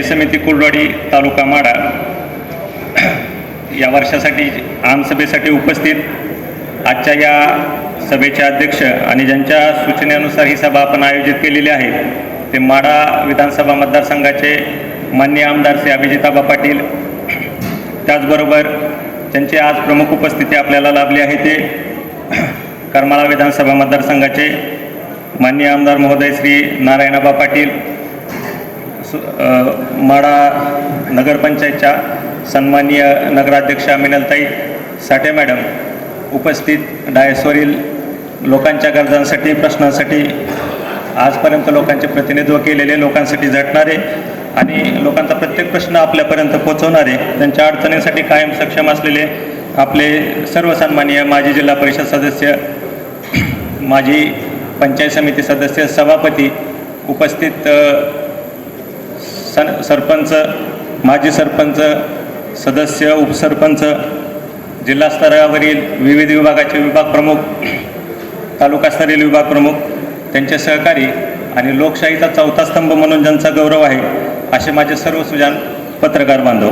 पंचायत समिती कुलवाडी तालुका माडा. या वर्षासाठी आमसभेसाठी उपस्थित आजच्या या सभेचे अध्यक्ष आणि ज्यांच्या सूचनेनुसार ही सभा आपण आयोजित केलेली आहे ते माडा विधानसभा मतदारसंघाचे मान्य आमदार श्री अभिजिताबा पाटील. त्याचबरोबर त्यांची आज प्रमुख उपस्थिती आपल्याला लाभली आहे ते करमाळा विधानसभा मतदारसंघाचे मान्य आमदार महोदय श्री नारायणाबा पाटील माडा नगरपंचायतच्या सन्माननीय नगराध्यक्षा मिनलताई साठे मॅडम उपस्थित डायसवरील लोकांच्या गरजांसाठी प्रश्नांसाठी आजपर्यंत लोकांचे प्रतिनिधित्व केलेले लोकांसाठी झटणारे आणि लोकांचा प्रत्येक प्रश्न आपल्यापर्यंत पोचवणारे त्यांच्या अडचणींसाठी कायम सक्षम असलेले आपले सर्व सन्माननीय माजी जिल्हा परिषद सदस्य माजी पंचायत समिती सदस्य सभापती उपस्थित सर सन सरपंच माजी सरपंच सदस्य उपसरपंच जिल्हा स्तरावरील विविध विभागाचे विभाग प्रमुख तालुकास्तरीय विभाग प्रमुख त्यांचे सहकारी आणि लोकशाहीचा चौथा स्तंभ म्हणून ज्यांचा गौरव आहे असे माझे सर्व सुजान पत्रकार बांधव.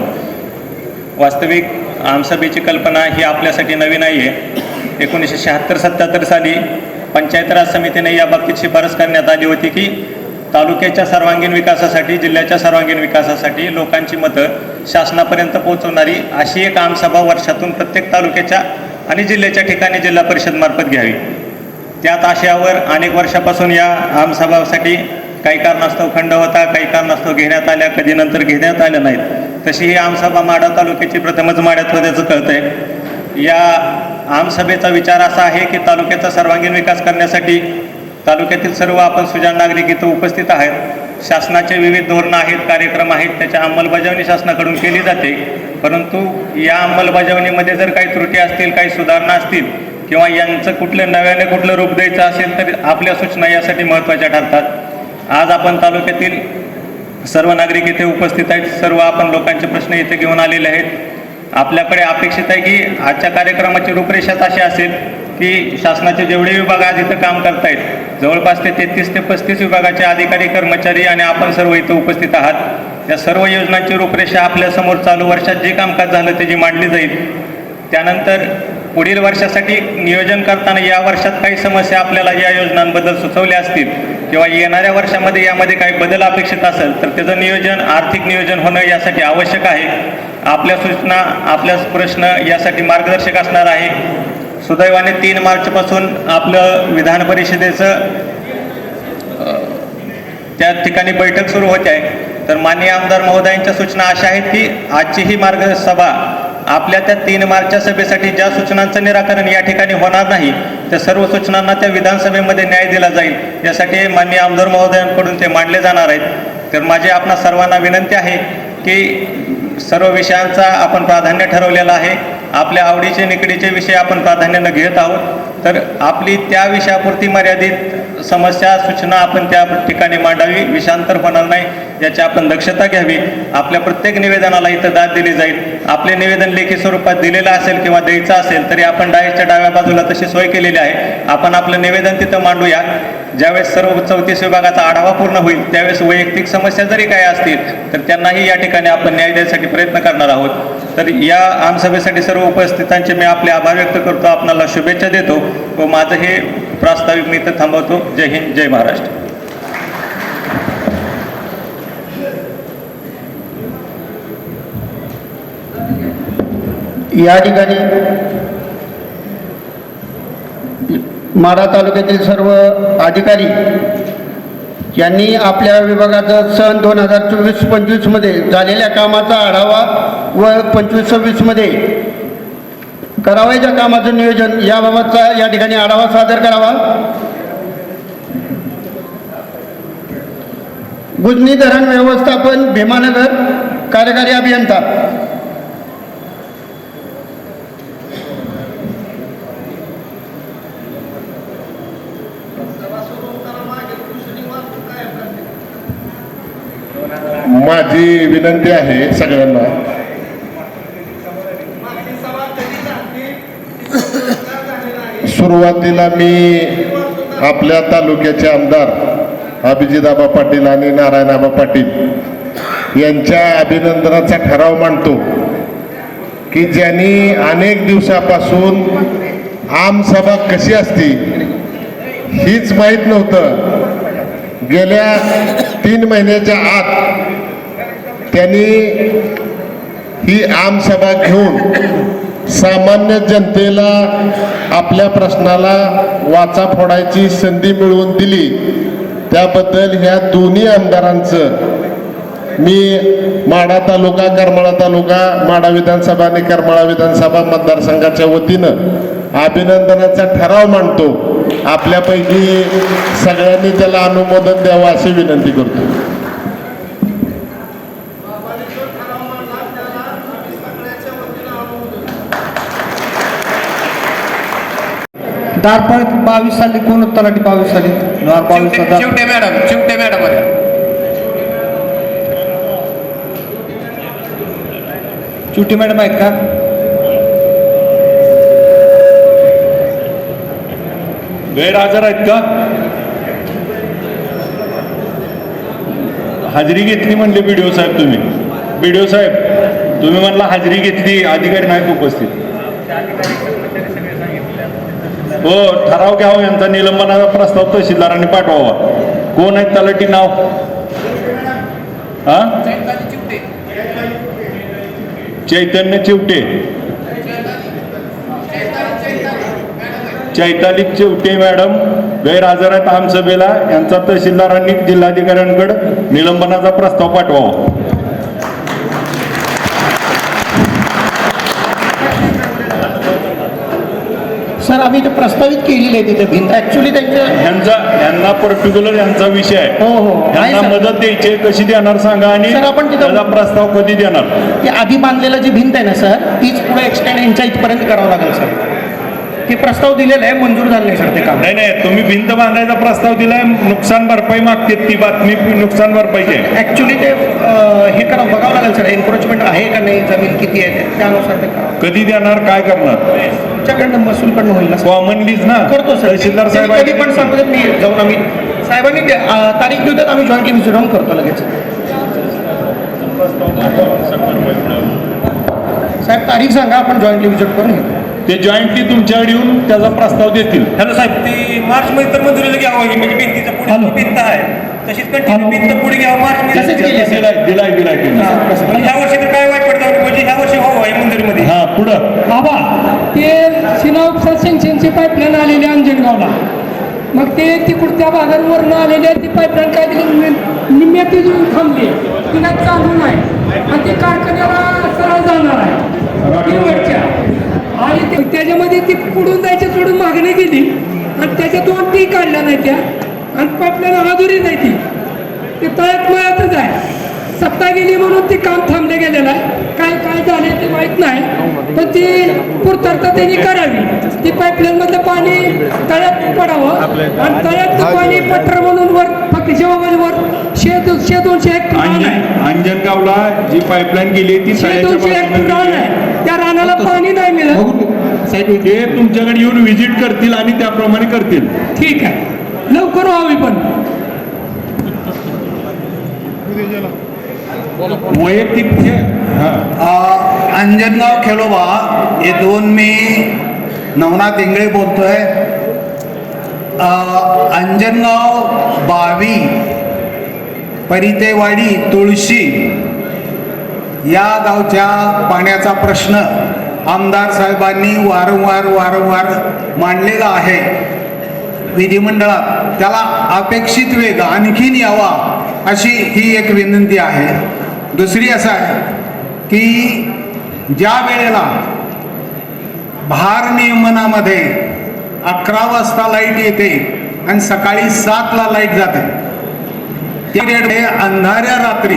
वास्तविक आमसभेची कल्पना ही आपल्यासाठी नवीन नाही आहे एकोणीसशे शहात्तर सत्याहत्तर साली पंचायत राज समितीने या बाबतीत शिफारस करण्यात आली होती की तालुक्याच्या सर्वांगीण विकासासाठी जिल्ह्याच्या सर्वांगीण विकासासाठी लोकांची मतं शासनापर्यंत पोहोचवणारी अशी एक आमसभा वर्षातून प्रत्येक तालुक्याच्या आणि जिल्ह्याच्या ठिकाणी जिल्हा परिषदमार्फत घ्यावी. त्यात आशयावर अनेक वर्षापासून या आमसभासाठी काही कारणास्तव खंड होता काही कारणास्तव घेण्यात आल्या कधी नंतर घेण्यात आल्या नाहीत. तशी ही आमसभा माडा तालुक्याची प्रथमच माड्यात होत्याचं कळतंय. या आमसभेचा विचार असा आहे की तालुक्याचा सर्वांगीण विकास करण्यासाठी तालुक्यातील सर्व आपण सुजाण नागरिक इथं उपस्थित आहेत. शासनाचे विविध धोरणं आहेत कार्यक्रम आहेत त्याच्या अंमलबजावणी शासनाकडून केली जाते. परंतु या अंमलबजावणीमध्ये जर काही त्रुटी असतील काही सुधारणा असतील किंवा यांचं कुठलं नव्याने कुठलं रूप द्यायचं असेल तर आपल्या सूचना यासाठी महत्त्वाच्या ठरतात. आज आपण तालुक्यातील सर्व नागरिक इथे उपस्थित आहेत. सर्व आपण लोकांचे प्रश्न इथे घेऊन आलेले आहेत. आपल्याकडे अपेक्षित आहे की आजच्या कार्यक्रमाची रूपरेषाच अशी असेल. की शासनाचे जेवढे विभाग आज इथं काम करतायत जवळपास ते तेहतीस ते पस्तीस विभागाचे अधिकारी कर्मचारी आणि आपण सर्व इथं उपस्थित आहात या सर्व योजनांची रूपरेषा आपल्यासमोर चालू वर्षात जे कामकाज झालं त्याची मांडली जाईल त्यानंतर पुढील वर्षासाठी नियोजन करताना या वर्षात काही समस्या आपल्याला या योजनांबद्दल सुचवल्या असतील किंवा येणाऱ्या वर्षामध्ये यामध्ये काही बदल अपेक्षित असेल तर त्याचं नियोजन आर्थिक नियोजन होणं यासाठी आवश्यक आहे. आपल्या सूचना आपल्या प्रश्न यासाठी मार्गदर्शक असणार आहे. सुदैवाने तीन मार्चपासून आपलं विधान परिषदेचं त्या ठिकाणी बैठक सुरू होते आहे. तर माननीय आमदार महोदयांच्या सूचना अशा आहेत की आजची ही मार्ग सभा आपल्या त्या तीन मार्चच्या सभेसाठी ज्या सूचनांचं निराकरण या ठिकाणी होणार नाही त्या सर्व सूचनांना त्या विधानसभेमध्ये न्याय दिला जाईल. यासाठी माननीय आमदार महोदयांकडून ते मांडले जाणार आहेत. तर माझी आपणा सर्वांना विनंती आहे की सर्व विषयांचा आपण प्राधान्य ठरवलेलं आहे. आपल्या आवडीचे निकडीचे विषय आपण प्राधान्यानं घेत आहोत. तर आपली त्या विषयापुरती मर्यादित समस्या सूचना आपण त्या ठिकाणी मांडावी. विषांतर होणार नाही याची आपण दक्षता घ्यावी. आपल्या प्रत्येक निवेदनाला इथं दाद दिली जाईल. आपले निवेदन लेखी स्वरूपात दिलेलं असेल किंवा द्यायचं असेल तरी आपण डायसच्या डाव्या बाजूला तशी सोय केलेली आहे. आपण आपलं निवेदन तिथं मांडूया. ज्यावेळेस सर्व चौतीस विभागाचा आढावा पूर्ण होईल त्यावेळेस वैयक्तिक समस्या जरी काय असतील तर त्यांनाही या ठिकाणी आपण न्याय देण्यासाठी प्रयत्न करणार आहोत. तर या आमसभेसाठी सर्व उपस्थितांचे मी आपले आभार व्यक्त करतो. आपणाला शुभेच्छा देतो व माझं हे प्रास्ताविक मी इथं थांबवतो. जय हिंद जय महाराष्ट्र. या ठिकाणी माढा तालुक्यातील सर्व अधिकारी यांनी आपल्या विभागाचा सन दोन हजार चोवीस पंचवीसमध्ये झालेल्या कामाचा आढावा व पंचवीस सव्वीसमध्ये करावयाच्या कामाचं नियोजन याबाबतचा या ठिकाणी आढावा सादर करावा. गुजनी धरण व्यवस्थापन भीमानगर कार्यकारी अभियंता. माझी विनंती आहे सगळ्यांना. सुरुवातीला मी आपल्या तालुक्याचे आमदार अभिजिताबा पाटील आणि नारायणाबा पाटील यांच्या अभिनंदनाचा ठराव मांडतो की ज्यांनी अनेक दिवसापासून आमसभा कशी असती हीच माहीत नव्हतं. गेल्या तीन महिन्याच्या आत त्यांनी ही आमसभा घेऊन सामान्य जनतेला आपल्या प्रश्नाला वाचा फोडायची संधी मिळवून दिली. त्याबद्दल ह्या दोन्ही आमदारांचं मी माढा तालुका करमाळा तालुका माडा विधानसभा आणि करमाळा विधानसभा मतदारसंघाच्या वतीनं अभिनंदनाचा ठराव मांडतो. आपल्यापैकी सगळ्यांनी त्याला अनुमोदन द्यावं अशी विनंती करतो. दारपळ बावीस साली कोण तलाठी बावीस साली दार बावीस चिवटे साली Chivte madam Chivte madam madam आहेत का? गैरहजर आहेत का? हाजरी घेतली म्हणले बीडीओ साहेब तुम्ही. बीडीओ साहेब तुम्ही म्हणला हाजरी घेतली अधिकारी नाहीत उपस्थित. हो ठराव घ्यावा यांचा. निलंबनाचा प्रस्ताव तहसीलदारांनी पाठवावा. कोण आहेत तलाठी नाव? हा? चैतन्य चिवटे. चैताली चिवटे मॅडम गैरहजर आहेत आमसभेला. यांचा तहसीलदारांनी जिल्हाधिकाऱ्यांकडे निलंबनाचा प्रस्ताव पाठवावा. आम्ही ते प्रस्तावित केलेली आहे तिथे. भिंत ऍक्च्युली त्यांच्या यांचा यांना पर्टिक्युलर यांचा विषय आहे. हो हो. यांना सर. मदत द्यायची आहे, कशी देणार सांगा आणि सर, आपण तिथं- त्याचा प्रस्ताव कधी देणार? ती आधी बांधलेलं जी भिंत आहे ना सर तीच पुढे एक्सटेंड यांच्या इथपर्यंत करावं लागेल सर. ते प्रस्ताव दिलेला आहे मंजूर झालं नाही सर ते काम. नाही नाही तुम्ही भिंत बांधायचा प्रस्ताव दिलाय नुकसान भरपाई मागते ती बातमी नुकसान भरपाईची आहे. ऍक्च्युली ते अं, हे करा बघावं लागेल सर एन्क्रोचमेंट आहे का नाही जमीन किती आहे ते- त्यानुसार ते करा कधी देणार काय करणार? तुमच्याकडनं महसूलकडनं होईल ना कॉमन लीज ना. करतो सर. तहसीलदार साहेब कधी पण. सांगतो मी जाऊन आम्ही. साहेबांनी ते, अं, तारीख देऊ देत आम्ही जॉईंटली व्हिजिट राहून करतो लगेच. साहेब तारीख सांगा आपण जॉईंटली व्हिजिट करून घेऊ ते जॉईंटली तुमच्याकडे येऊन त्याचा प्रस्ताव देतील. हॅलो साहेब ती मार्च मध्ये तर मंजुरीला घ्यावं ही म्हणजे भिंतीच्या पुढे भिंत आहे. तशीच कंटिन्यू भिंत पुढे घ्यावं मार्च मध्ये. दिलाय ह्या वर्षी तर काय वाईट पडतं म्हणजे ह्या वर्षी व्हावं आहे मंदिरमध्ये हा पुढं. बाबा ते उपसा सेंक्शनची पाईपलाईन आलेली आहे अंजनगावला. मग ते तिकडून त्या भागांवरनं आलेले ती पाईपलाईन काय दिली? निम्म्या ती जुळून थांबली ती काय चालू नाही. आणि ते कारखान्याला सरळ जाणार आहे. आणि ते- त्याच्यामध्ये ती पुढून जायची सोडून मागणी केली. आणि त्याच्या दोन ती काढल्या नाही त्या. आणि पाईपलाईन अधुरी नाही ती. ते तळ्यात मळ्यातच आहे. सत्ता गेली म्हणून ते काम थांबले गेलेलं आहे. काय काय झाले ते माहीत नाही. पण ती पूर्तता त्यांनी करावी. ती पाईपलाईन मधलं पाणी तळ्यात पडावं. आणि तळ्यातलं पाणी पटर म्हणून वर फक्त जेव्हा वर शे दोनशे रान आहे. अंजन अंजनगावला जी पाईपलाईन गेली ती शे दोनशे बाजूने रान. आहे. त्या रानाला पाणी नाही मिळत. ते तुमच्याकडे येऊन व्हिजिट करतील आणि त्याप्रमाणे करतील. ठीक आहे. लवकर व्हावी पण. वैयक्तिक जे- हा. अ, अंजनगाव खेळोबा हे दोन मी नवनाथ इंगळे बोलतोय. अ, अंजनगाव बावी परितेवाडी तुळशी या गावच्या पाण्याचा प्रश्न. आमदार साहेबांनी वारंवार वारंवार मांडलेला आहे. विधिमंडळात त्याला अपेक्षित वेग आणखीन यावा अशी ही एक विनंती आहे. दुसरी असं आहे की ज्या वेळेला भार नियमनामध्ये अकरा वाजता लाइट येते आणि सकाळी सातला लाइट जाते त्या अंधाऱ्या रात्री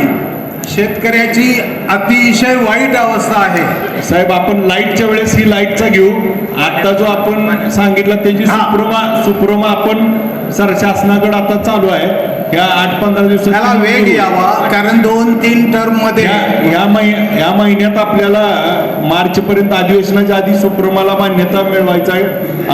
शेतकऱ्याची अतिशय वाईट अवस्था आहे. साहेब आपण लाईटच्या वेळेस ही लाईटचा घेऊ. आता जो आपण सांगितलं त्याची. सुप्रमा सुप्रमा आपण सर शासनाकडे आता चालू आहे. या आठ पंधरा त्याला दिवसात वेग यावा कारण दोन तीन टर्ममध्ये. या महिन्यात आपल्याला मार्च पर्यंत अधिवेशनाच्या आधी सुप्रमाला मान्यता मिळवायचा आहे.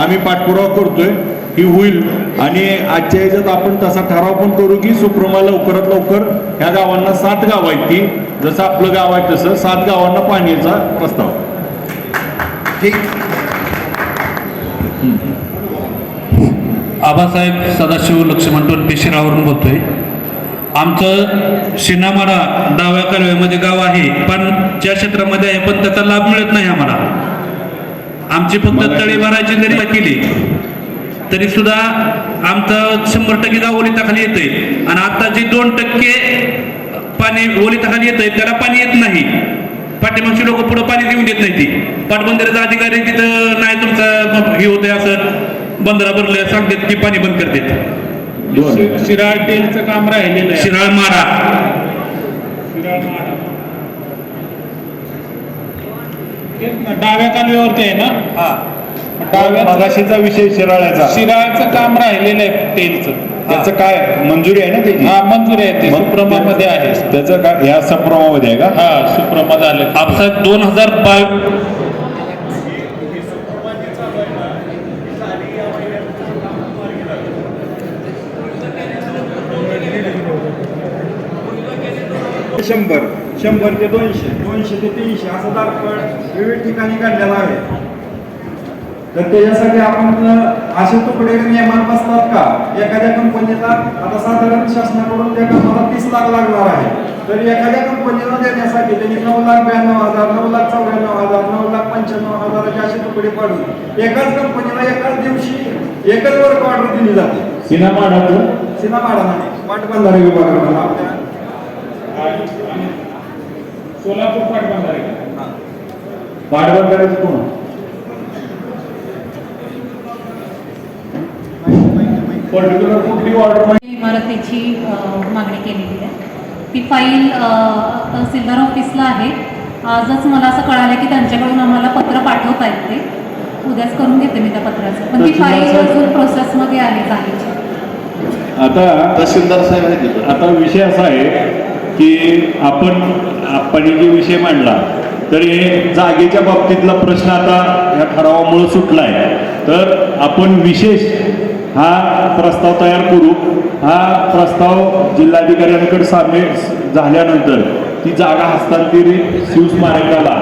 आम्ही पाठपुरावा करतोय. ही होईल. आणि आजच्या ह्याच्यात आपण तसा ठराव पण करू की सुप्रमा लवकरात लवकर ह्या गावांना सात गाव आहेत ती. जसं आपलं गाव आहे तसं सात गावांना पाण्याचा प्रस्ताव. ठीक. आबासाहेब सदाशिव लक्ष्मण टोनपे शिरावरून बोलतोय. आमचं शिनामाडा डाव्या कालव्यामध्ये गाव आहे पण ज्या क्षेत्रामध्ये आहे पण त्याचा लाभ मिळत नाही आम्हाला. आमची फक्त तळी भरायची जरी केली. तरी सुद्धा आमचं शंभर टक्के गाव ओलिताखाली येतंय. आणि आता जे दोन टक्के पाणी ओलिताखाली येतंय त्याला पाणी येत नाही. पाठीमागची लोक पुढे पाणी देऊन देत नाही ती पाटबंधाऱ्याचा अधिकारी तिथं नाही तुमचं हे होतंय असं बंदरा भरलं सांगतात की पाणी बंद करतात. शिराळ टेलचं काम राहिलेलं आहे. शिराळ मारा. शिराळ मारा. डाव्या कालव्यावरती आहे ना? डाव्या मगाशीचा विषय शिराळ्याचा. शिराळचं काम राहिलेलं आहे टेलचं त्याचं काय मंजुरी आहे ना त्याची? हा मंजूर आहे ते सुप्रमामध्ये आहे. त्याचं काय ह्या सप्रोमामध्ये आहे का? हा सुप्रमा झालं आपसात दोन हजार बावीस शंभर. शंभर ते दोनशे दोनशे ते तीनशे असं दाखवण विविध ठिकाणी काढलेला आहे. तर त्याच्यासाठी आपण असे तुकडे नियमान बसतात का? एखाद्या कंपनीला आता साधारण शासनाकडून त्या कामाला तीस लाख लागणार आहे. तर एखाद्या कंपनीला देण्यासाठी त्यांनी नऊ लाख ब्याण्णव हजार नऊ लाख चौऱ्याण्णव हजार नऊ लाख पंच्याण्णव हजाराचे असे तुकडे पाडून एकाच कंपनीला एकाच दिवशी एकच वर्क ऑर्डर दिली जाते. सिनेमाडाचं? सिना माडाने पाटबंधारे विभागाकडून आपल्या. सोलापूर पाटबंधारे? पाटबंधाऱ्याचं कोण? पर्टिक्युलर कुठली ऑर्डर इमारतीची मागणी केलेली आहे. ती फाईल तहसीलदार ऑफिसला आहे. आजच मला असं कळालं की त्यांच्याकडून आम्हाला पत्र पाठवता येते. उद्याच करून घेते मी त्या पत्राचं. पण ती फाईल अजून प्रोसेसमध्ये आहे जागेची आता तहसीलदार साहेब आता विषय असा आहे की आपण आपण जे विषय मांडला तर हे जागेच्या बाबतीतला प्रश्न आता या ठरावामुळे सुटला आहे तर आपण विशेष हा प्रस्ताव तयार करू. हा प्रस्ताव जिल्हाधिकाऱ्यांकडे सामील झाल्यानंतर ती जागा हस्तांतरित शिवस्मारकाला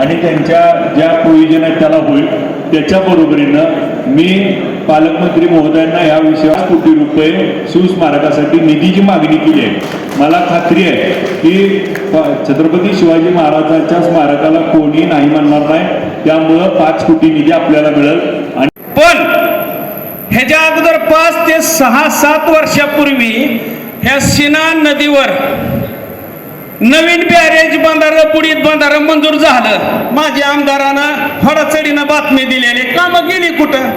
आणि त्यांच्या ज्या प्रोविजन आहेत त्याला होईल. त्याच्या बरोबरीनं मी पालकमंत्री महोदयांना या विषयावर कोटी रुपये शिवस्मारकासाठी निधीची मागणी केली आहे. मला खात्री आहे की छत्रपती शिवाजी महाराजांच्या स्मारकाला कोणी नाही म्हणणार नाही. त्यामुळं पाच कोटी निधी आपल्याला मिळेल आणि पण ह्याच्या अगोदर पाच ते सहा सात वर्षापूर्वी ह्या सिना नदीवर नवीन बॅरेज बंधारं बुडीत बंधारं मंजूर झालं. माझ्या आमदारानं फडाचडीनं बातमी दिलेली. कामं गेली कुठं?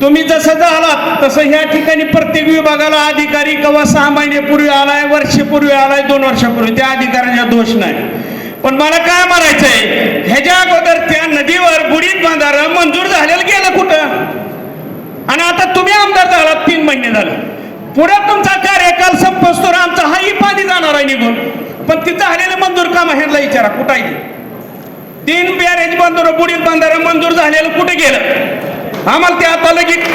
तुम्ही जसं झालात तसं ह्या ठिकाणी प्रत्येक विभागाला अधिकारी किंवा सहा महिन्यापूर्वी आलाय वर्षपूर्वी आलाय दोन वर्षापूर्वी. त्या अधिकाऱ्यांचा दोष नाही. पण मला काय म्हणायचंय? ह्याच्या अगोदर त्या नदीवर बुडीत बांधारं मंजूर झालेलं गेलं कुठं? आणि आता तुम्ही आमदार झालात तीन महिने झाले. पुढे तुमचा कार्यकाल संपस्तोर आमचा हाही पाणी जाणार आहे निघून. पण ते झालेलं मंजूर काम ह्यांना विचारा कुठं आहे? तीन बॅरेज बंदर बुडीत बंधारं मंजूर झालेलं कुठे गेलं? आम्हाला ते आता लगेच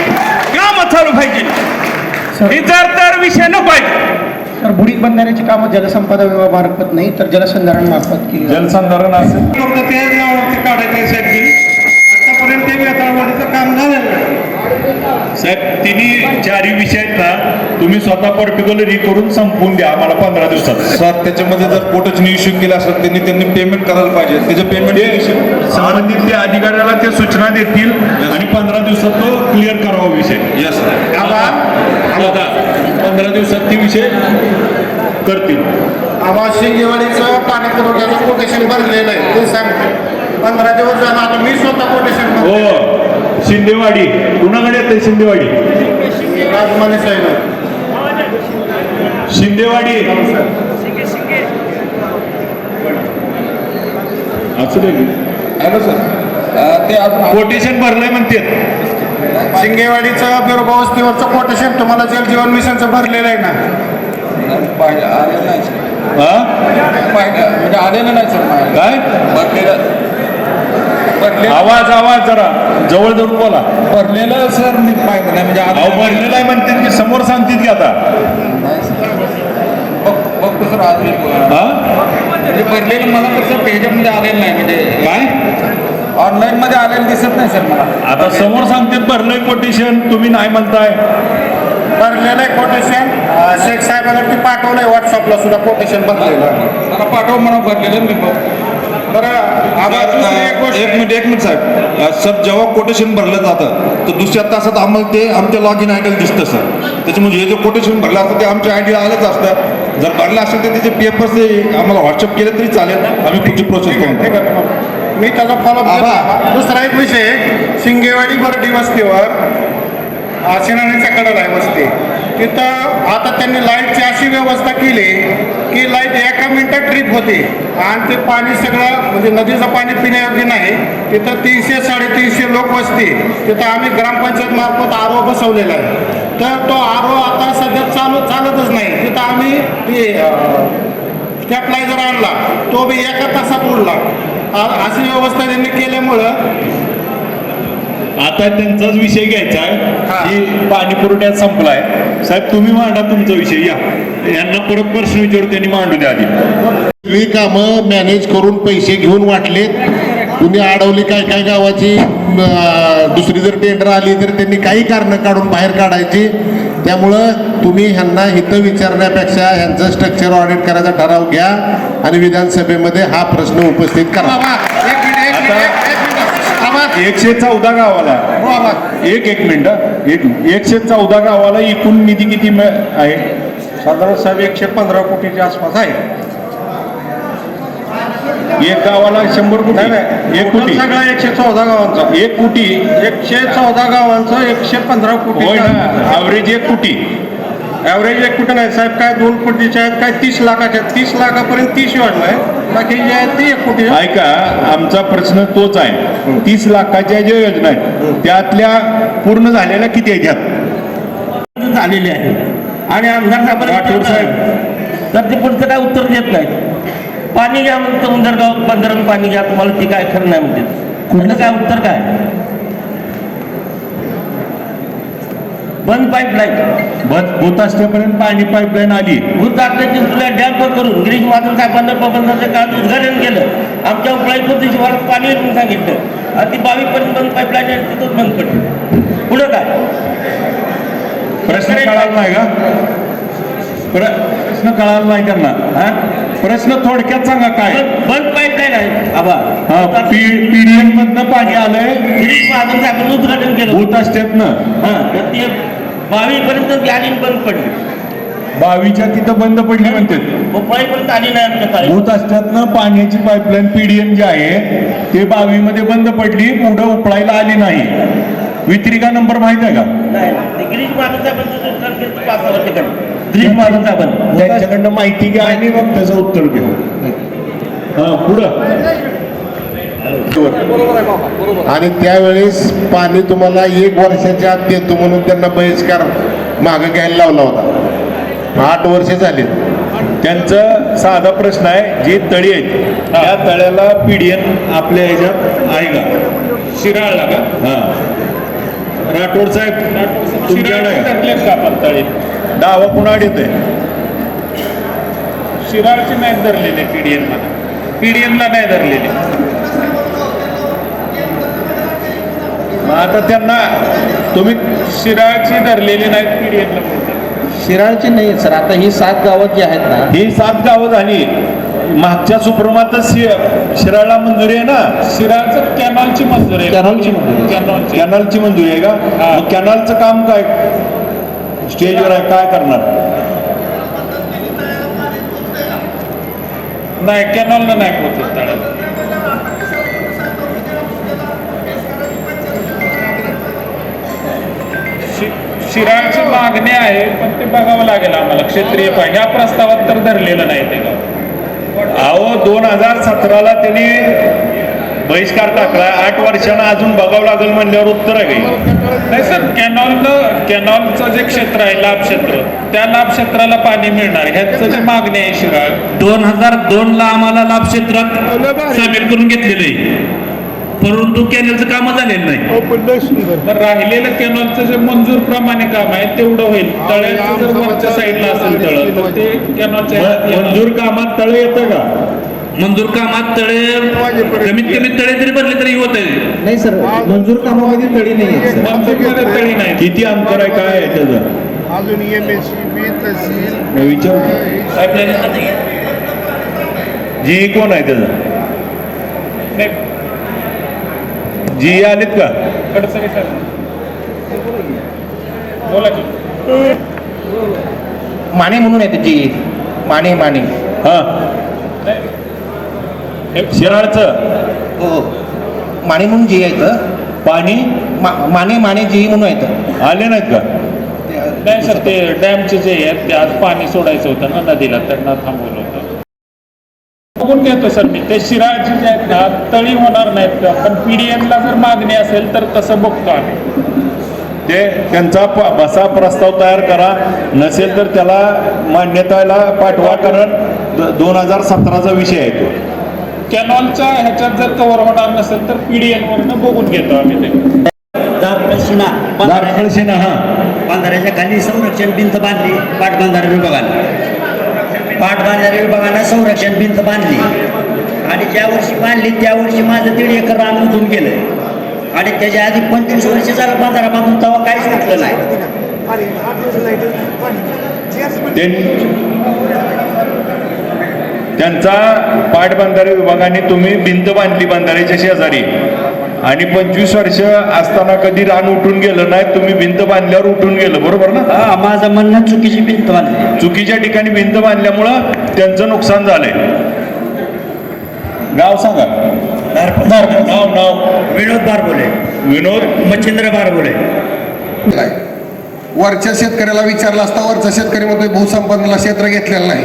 काम चालू पाहिजे. इतर तर विषय नको आहे. तर बुडीत बंधाऱ्याची कामं जलसंपदा विभागामार्फत नाही तर जलसंधारण मार्फत केली. जलसंधारण असेल. फक्त ते नावावरती काढायचं आतापर्यंत काम झालेलं साहेब तिन्ही चारही विषय आहेत ना तुम्ही स्वतः पर्टिक्युलर हे करून संपवून द्या आम्हाला पंधरा दिवसात. सर त्याच्यामध्ये जर पोटचने इश्यू केला असेल त्यांनी त्यांनी पेमेंट करायला पाहिजे. त्याचं पेमेंट संबंधित त्या अधिकाऱ्याला ते सूचना देतील आणि पंधरा दिवसात तो क्लिअर करावा विषय. येस पंधरा दिवसात ते विषय करतील. आवाज शिंगेवाडीचं पाणी पुरवठ्याचं कोटेशन भरलेलं आहे ते सांगतो पंधरा दिवस झालं आता मी स्वतः कोटेशन हो. शिंदेवाडी. कुणाकडे येते शिंदेवाडी? राजमाने साहेब शिंदेवाडी. असू हॅलो सर. ते कोटेशन भरलंय म्हणते शिंगेवाडीचं बिरोबा वस्तीवरचं कोटेशन तुम्हाला जल जीवन मिशनचं भरलेलं आहे ना? पाहिजे आलेलं नाही सर. हा? पाहिजे म्हणजे आलेलं नाही सर काय? भरलेलं. आवाज आवाज जरा जवळ जवळ बोला. भरलेलं सर मी पाहिलं नाही म्हणजे अहो भरलेला आहे म्हणते की समोर सांगतील की आता. बघतो सर आज मी म्हणजे भरलेलं मला कसं पेजमध्ये आलेलं नाही म्हणजे काय? ऑनलाईन मध्ये आलेलं दिसत नाही सर मला. आता समोर सांगतात भरलंय कोटेशन तुम्ही नाही म्हणताय. भरलेलं आहे कोटेशन शेख साहेबांना ते पाठवलंय व्हॉट्सअपला सुद्धा कोटेशन भरलेलं आहे. मला पाठव म्हणा भरलेलं मी एक मिनिट एक मिनिट साहेब. सर जेव्हा कोटेशन भरलं जातं तर दुसऱ्या तासात आम्हाला ते आमच्या लॉग इन आयडीला दिसतं सर. त्याच्यामुळे हे जे कोटेशन भरलं असतं ते आमच्या आयडीला आलंच असतं. जर भरलं असेल तर त्याचे पेपर्स आम्हाला व्हॉट्सअप केले तरी चालेल. आम्ही पुढची प्रोसेस ठीक करू. आहे. मग. मी त्याचा फॉलो दुसरा एक विषय शिंगेवाडी बर्डी वस्तीवर शिनाण्याच्या कडेला आहे वस्ती. तिथं आता त्यांनी लाईटची अशी व्यवस्था केली की लाइट एका मिनटात ट्रिप होते. आणि ते पाणी सगळं म्हणजे नदीचं पाणी पिण्यायोग्य नाही. तिथं तीनशे साडेतीनशे लोक वसते. तिथं आम्ही ग्रामपंचायत मार्फत आरो बसवलेला आहे. तर तो आरो आता सध्या चालू चालतच नाही. तिथं आम्ही ते स्टॅपलायझर आणला. तो बी एका तासात उडला. अशी व्यवस्था त्यांनी केल्यामुळं आता त्यांचाच विषय घ्यायचा आहे. की पाणी पुरवठ्यात संपलाय. साहेब तुम्ही मांडा तुमचा विषय. या. यांना परत प्रश्न विचारू त्यांनी मांडू द्या आधी. कामं मॅनेज करून पैसे घेऊन वाटलेत. कुणी अडवली काय काय गावाची दुसरी जर टेंडर आली तर त्यांनी काही कारणं काढून बाहेर काढायची. त्यामुळं तुम्ही ह्यांना हिथं विचारण्यापेक्षा ह्यांचं स्ट्रक्चर ऑडिट करायचा ठराव घ्या आणि विधानसभेमध्ये हा प्रश्न उपस्थित करा. एकशे चौदा गावाला एक एक मिनिट. एक एकशे चौदा गावाला एकूण निधी किती मिळ- आहे? साधारण साहेब एकशे पंधरा कोटीच्या आसपास आहे. एक गावाला शंभर कोटी? एक कोटी? सगळा एकशे चौदा गावांचा. एक कोटी? एकशे चौदा गावांचं एकशे पंधरा कोटी ॲव्हरेज एक कोटी. ॲव्हरेज एक कुठं नाही साहेब काय दोन कोटीच्या आहेत काय तीस लाखाच्या आहेत. तीस लाखापर्यंत तीस योजना आहे बाकी जे आहेत ते एक कोटी. ऐका आमचा प्रश्न तोच आहे. तीस लाखाच्या ज्या योजना आहेत त्यातल्या पूर्ण झालेल्या किती आहेत यात? झालेली आहे आणि आमदार राठोड साहेब. तर ते पुढचं काय उत्तर देत नाही पाणी घ्या म्हणतं उंदरगाव बंदरात पाणी घ्या तुम्हाला ती काय खरं नाही म्हणते कुठलं? काय उत्तर काय? बंद पाईपलाईन बस होत असल्यापर्यंत पाणी पाईपलाईन आली. भूत आपल्या चिंचुल्या डॅम करून गिरीश महाजन साहेबांना प्रबंधाचं काळात उद्घाटन केलं. आमच्या उपळाई पद्धती शिवारात पाणी म्हणून सांगितलं. आणि ती बावीस पर्यंत बंद पाईपलाईन आहे तिथंच बंद पडली. पुढं काय? प्रश्न कळाला नाही का? प्र- प्रश्न कळाला नाही त्यांना. हा? प्रश्न थोडक्यात सांगा काय? बंद- बंद पाईपलाईन आहे. आबा. हा पीडीएम मधनं पाणी आलंय. उद्घाटन केलं. भूत असत्यातनं हा तर ते बावीस पर्यंत आली आणि बंद पडली. बावीच्या तिथं बंद पडली म्हणतात. उपळाईपर्यंत आली नाही आमच्या तारीख भूत असत्यातनं पाण्याची पाईपलाईन पीडीएम जी आहे ते बावीमध्ये बंद पडली पुढं उपळायला आली नाही. वितरिका नंबर माहीत आहे का? होतं वर्षाकडे गिरीश महाजन साहेबांनी त्यांच्याकडनं माहिती घ्या आणि मग त्याचं उत्तर घ्या हा पुढं. आणि त्यावेळेस पाणी तुम्हाला एक वर्षाच्या आत देतो म्हणून त्यांना बहिष्कार मागं घ्यायला लावला होता. आठ वर्ष झाली. त्यांचा साधा प्रश्न आहे जे तळी आहेत त्या तळ्याला पीडीएन आपल्या ह्याच्यात आहे का? शिराळला का? हा. राठोड साहेब तुमच्याकडे आहे. का? आपण तळी? दावा पुन्हा येतोय शिराळची नाही धरलेले पीडीएनमध्ये. पीडीएनला नाही धरलेले. मग आता त्यांना तुम्ही शिराळची धरलेली पीडीएनला शिराळची नाही सर. आता ही सात गावं जी आहेत ना ही सात गावं झाली. मागच्या सुप्रमातच शि- शिराळला मंजुरी आहे ना? शिराळचं कॅनॉलची मंजुरी आहे. कॅनॉलची मंजुरी. कॅनॉलची. कॅनलची मंजुरी आहे का. मग कॅनलचं काम काय? स्टेजवर आहे काय करणार? नाही कॅनॉलला नाही पोहोचत तळ्याला शिराळची मागणी आहे पण ते बघावं लागेल आम्हाला. क्षेत्रीय पाहिजे ह्या प्रस्तावात तर धरलेलं नाही ते गाव. अहो दोन हजार सतराला त्यांनी बहिष्कार टाकला. आठ वर्षानं अजून बघावं लागेल म्हणल्यावर उत्तर आहे काही. नाही सर कॅनॉलनं कॅनॉलचं जे क्षेत्र आहे लाभ क्षेत्र त्या लाभ क्षेत्राला पाणी मिळणार. ह्याचं जी मागणी आहे शिराळ. दोन हजार दोन ला आम्हाला लाभ क्षेत्रात सामील करून घेतलेलं आहे. परंतु कॅनलचं कामं झालेलं नाही. तर राहिलेलं कॅनॉलचं जे मंजूर प्रमाणे काम आहे तेवढं होईल. तळ्याचं जर वरच्या साईडला असेल तळ तर ते कॅनॉलच्या ह्याच्यात येणार. मंजूर कामात तळ येतं का? मंजूर कामात तळे कमीत कमी तळे जरी भरले तरी होत आहे. नाही सर मंजूर कामामध्ये तळी नाही आहे सर. मंजूरमध्ये तळी नाही. किती अंतर आहे काय आहे त्याचं? अजून एम एस सी बी तहसील मी विचार. जी कोण आहे त्याचं? नाही, जी आलेत का? कडसरी सर बोला की. माने म्हणून आहे त्याची माने माने. हा. हे शिराळचं. हो. माने म्हणून जी आहे इथं. पाणी? मा- माने माने जी म्हणून आहेत आले नाहीत का? नाही सर ते डॅमचे जे आहेत ते आज पाणी सोडायचं होतं ना नदीला त्यांना थांबवलं होतं. बघून घेतो सर मी. ते शिराळचे जे आहेत ना तळी होणार नाहीत का? पण पीडीएमला जर मागणी असेल तर तसं बघतो आम्ही. ते त्यांचा प- बसा प्रस्ताव तयार करा. नसेल तर त्याला मान्यताला पाठवा कारण दोन हजार सतराचा विषय आहे तो. कॅनॉलच्या ह्याच्यात जर कव्हर होणार नसेल तर पीडीएम वरनं बघून घेतो आम्ही ते. हा. बांधाऱ्याच्या खाली संरक्षण भिंत बांधली पाटबंधारा विभागाने. पाठ पाटबंधारा विभागानं संरक्षण भिंत बांधली. आणि ज्या वर्षी बांधली त्या वर्षी माझं दीड एकर रान उठून गेलं. आणि त्याच्या आधी पंचवीस वर्ष झालं बांधारा बांधून तेव्हा काहीच म्हटलं नाही. त्यांचा पाटबंधारे विभागाने तुम्ही भिंत बांधली बांधाऱ्याच्या शेजारी. आणि पंचवीस वर्ष असताना कधी रान उठून गेलं नाही तुम्ही भिंत बांधल्यावर उठून गेलं बरोबर ना? हा माझं म्हणणं चुकीची भिंत बांधली. चुकीच्या ठिकाणी भिंत बांधल्यामुळं त्यांचं नुकसान झालंय. गाव सांगा. नाव नाव. विनोद बारबोले. विनोद? मच्छिंद्र बारबोले. वरच्या शेतकऱ्याला विचारलं असता वरचा शेतकरी म्हणतोय भूसंपन्नाला क्षेत्र घेतलेलं नाही.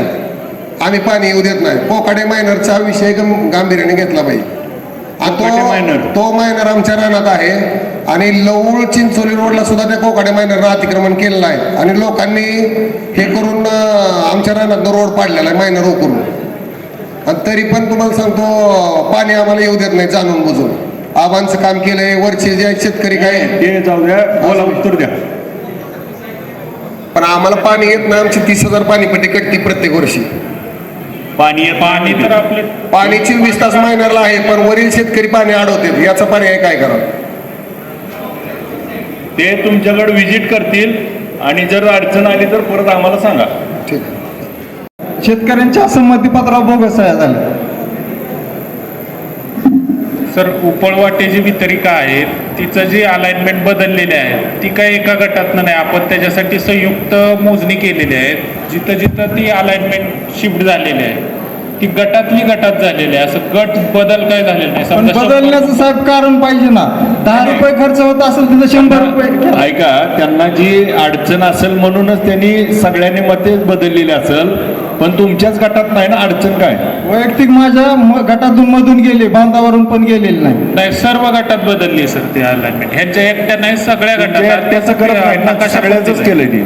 आम्ही पाणी येऊ देत नाही. पोकाडे मायनरचा विषय गं- गांभीर्याने घेतला पाहिजे. तो तो मायनर आमच्या रानात आहे आणि लवळ चिंचोली रोडला सुद्धा त्या कोकाडे मायनरनं अतिक्रमण केलेलं आहे आणि लोकांनी हे करून आमच्या रानात रोड पाडलेला आहे मायनर करून आणि तरी पण तुम्हाला सांगतो पाणी आम्हाला येऊ देत नाही जाणून बुजून. आबांचं काम केलंय वरचे जे शेतकरी काय? जाऊ द्या बोला उत्तर द्या. पण आम्हाला पाणी येत नाही आमची तीस हजार पाणीपट्टी कट्टी प्रत्येक वर्षी. पाणी पाणी तर आपले पाणी चोवीस तास महिन्याला आहे पण वरील शेतकरी पाणी अडवतात याचा पर्याय काय करा? ते तुमच्याकडे व्हिजिट करतील आणि जर अडचण आली तर परत आम्हाला सांगा. ठीक आहे. शेतकऱ्यांच्या संमतीपत्रावर बोगस झालं. सर उपळवाटे जी वितरिका आहे तिचं जी अलाइनमेंट बदललेली आहे ती काय एका गटातनं नाही. आपण त्याच्यासाठी संयुक्त मोजणी केलेली आहे. जिथं जिथं ती अलाइनमेंट शिफ्ट झालेली आहे ती गटातली गटात झालेली आहे. असं गट बदल काय झालेला नाही. पण समजा बदलण्याचं साहेब कारण पाहिजे ना. दहा रुपये खर्च होत असेल तिथं शंभर रुपये ऐका त्यांना जी अडचण असेल म्हणूनच त्यांनी सगळ्यांनी मते बदललेली असेल. पण तुमच्याच गटात नाही ना अडचण काय? वैयक्तिक माझ्या म- गटातून मधून गेले बांधावरून पण गेलेले नाही. नाही सर्व गटात बदलली सर ती अलाइनमेंट ह्यांच्या एकट्या नाही सगळ्या गटात त्याचं करत नाही ना नकाशा सगळ्याच केलंय ते.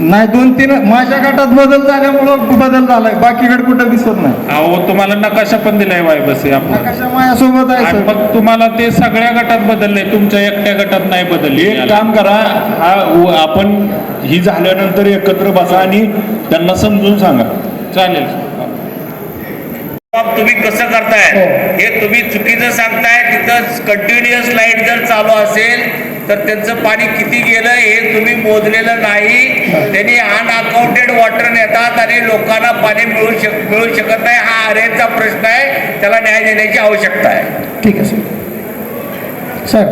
नाही दोन तीन माझ्या गटात बदल झाल्यामुळं बदल झालाय बाकीकडे कुठं दिसत नाही. अहो तुम्हाला नकाशा पण दिलाय वाय बस आपण कशा माझ्यासोबत आहे आणि सर. मग तुम्हाला ते सगळ्या गटात बदलले तुमच्या एकट्या गटात नाही बदलले एक काम करा हा आपण ही झाल्यानंतर एकत्र बसा आणि त्यांना समजून सांगा. चालेल. तुम्ही कसं करताय? हे. तुम्ही चुकीचं सांगताय तिथं कंटिन्युअस लाइट जर चालू असेल तर त्यांचं पाणी किती गेलं हे तुम्ही मोजलेलं नाही. त्यांनी अनअकाउंटेड वॉटर नेतात आणि लोकांना पाणी मिळू शक मिळू शकत नाही. हा आर्यांचा प्रश्न आहे. त्याला न्याय देण्याची आवश्यकता आहे. ठीक आहे सर. सर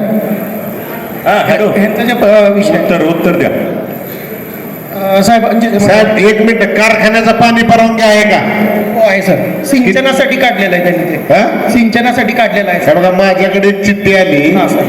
हा हॅलो. ह्यांचा जे प- विषय उत्तर उत्तर द्या. साहेब साहेब एक मिनिट कारखान्याचा पाणी परवानगी आहे का? हो आहे सर. सिंचनासाठी काढलेलं आहे त्यांनी ते. हा? सिंचनासाठी काढलेलं आहे बघा माझ्याकडे एक चिठ्ठी आली हा सर.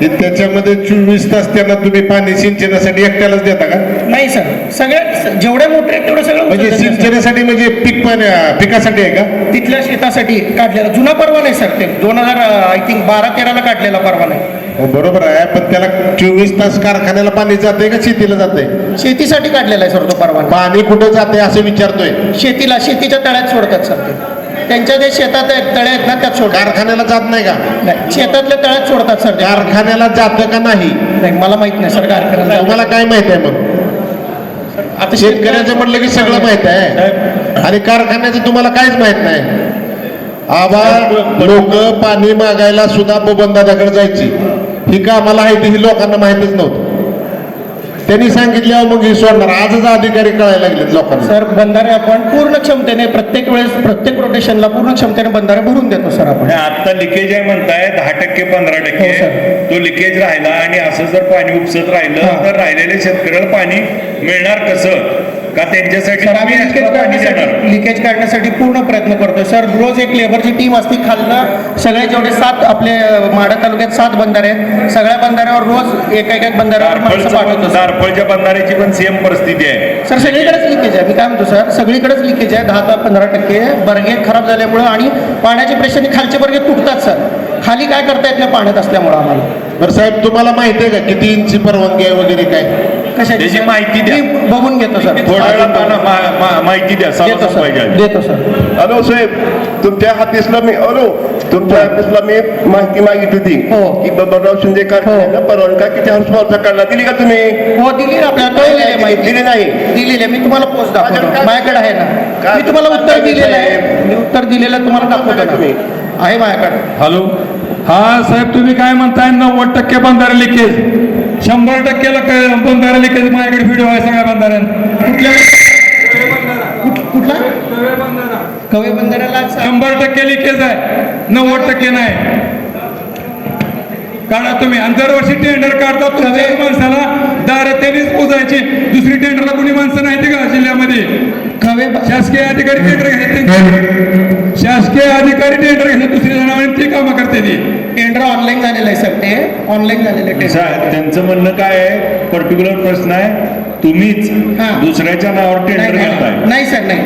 की त्याच्यामध्ये चोवीस तास त्यांना तुम्ही पाणी सिंचनासाठी एकट्यालाच देता का? नाही सर. सगळ्या जेवढ्या मोठे आहेत तेवढं सगळं म्हणजे उचलतात. सिंचनासाठी म्हणजे पीक पाणी पिकासाठी आहे का? तिथल्या शेतासाठी काढलेला. जुना परवाना आहे सर ते. दोन हजार आय थिंक बारा तेराला काढलेला परवाना आहे बरोबर आहे पण त्याला चोवीस तास कारखान्याला पाणी जाते का शेतीला जाते शेतीसाठी काढलेला आहे सर तो परवाना पाणी कुठं जाते असं विचारतोय. शेतीला शेतीच्या तळ्यात सोडतात सर ते. त्यांच्या जे शेतात आहेत, तळे आहेत ना त्यात सोडतात. कारखान्याला जात नाही का? नाही, शेतातल्या तळ्यात सोडतात सर ते. कारखान्याला जातं का नाही? नाही मला माहीत नाही सर कारखान्याला तुम्हाला काय माहीत आहे मग? आता शेतकऱ्याचं म्हटलं की सगळं माहीत आहे. आणि कारखान्याचं तुम्हाला काहीच माहीत नाही. आबा लोक पाणी मागायला सुद्धा बंदादाकडे जायची. ही कामाला आहे ती ही लोकांना माहितच नव्हतं. त्यांनी सांगितल्यावर मग ही सोडणार. आजच अधिकारी कळायला लागलेत लोकांना. सर बंधारे आपण पूर्ण क्षमतेने प्रत्येक वेळेस प्रत्येक रोटेशनला पूर्ण क्षमतेने बंधारे भरून देतो सर आपण. आता लिकेज आहे म्हणताय दहा टक्के पंधरा हो, टक्के सर. तो लिकेज राहिला आणि असं जर पाणी उपसत राहिलं हा. तर राहिलेल्या शेतकऱ्याला पाणी मिळणार कसं? का त्यांच्यासाठी सर आम्ही लिकेज extra पाणी देणार काढण्यासाठी लिकेज काढण्यासाठी पूर्ण प्रयत्न करतोय. सर रोज एक लेबरची टीम असते खालनं. सगळे जेवढे सात आपले अं, माढा तालुक्यात सात बंधारे आहेत. सगळ्या बंधाऱ्यावर रोज एक एक एक बंधाऱ्यावर माणसं पाठवतो सर. दारफळच्या बंधाऱ्याची पण सेम परिस्थिती आहे. सर सगळीकडेच लिकेज आहे. मी काय म्हणतो सर सगळीकडेच लिकेज आहे. दहा ते पंधरा टक्के बर्गे खराब झाल्यामुळं आणि पाण्याच्या प्रेशरने खालचे बर्गे तुटतात सर. खाली काय करता येत नाही पाण्यात असल्यामुळं आम्हाला. बरं साहेब तुम्हाला माहिती आहे का किती इंची परवानगी आहे वगैरे काय? कशाची? त्याची? माहिती द्या. मी बघून घेतो सर. थोड्या वेळात मला मा- मा- माहिती द्या देतो सर. पाहिजे देतो सर. हॅलो साहेब तुमच्या ऑफिसला मी हॅलो तुमच्या ऑफिसला मी माहिती मागितली होती. हो. की बाबाराव शिंदे कारखान्याला परवानगा किती हॉर्सपॉवरचा काढला? दिली का तुम्ही? हो दिली ना आपल्याला. आहे माहिती. दिली नाही. दिलेली आहे. मी तुम्हाला पोस्ट दाखवतो. माझ्याकडे काय- माझ्याकडे आहे ना. काय- मी तुम्हाला उत्तर काय दिलेलं आहे? मी उत्तर दिलेलं तुम्हाला दाखवतो ना. तुम्ही? आहे माझ्याकडे. हॅलो. हा साहेब तुम्ही काय म्हणताय? नव्वद टक्के बंधारे लिकेज. शंभर टक्केला काय बंधारे लिकेज माझ्याकडे व्हिडिओ आहे सगळ्या बंधाऱ्यां कुठल्या? कुठ- कुठला? कवे बंधाऱ्याला शंभर टक्के लिकेज आहे. नव्वद टक्के नाही. काढा तुम्ही. आणि दरवर्षी टेंडर काढता तुमच्याच माणसाला. दार त्यांनीच पोचायची दुसरी टेंडरला कोणी माणसं नाही ते का जिल्ह्यामध्ये? कवे शासकीय अधिकारी टेंडर घेते शासकीय अधिकारी टेंडर घेते दुसरी जणांनी ती कामं करते ती. टेंडर ऑनलाईन झालेलं आहे सर. ते ऑनलाईन झालेलं आहे टेंडर त्यांचं म्हणणं काय आहे? पर्टिक्युलर प्रश्न आहे. तुम्हीच हा. दुसऱ्याच्या नावावर टेंडर घेताय नाही सर नाही.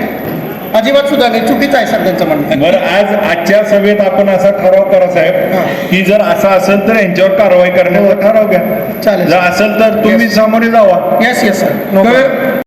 अजिबात सुद्धा नाही. चुकीचं आहे सर त्यांचं म्हणणं. बरं आज आजच्या सभेत आपण असा ठराव करा हा. साहेब की जर असं असेल तर यांच्यावर कारवाई करण्याचा ठराव घ्या. चालेल. जर असेल तर तुम्ही सामोरे जावा. Yes yes sir no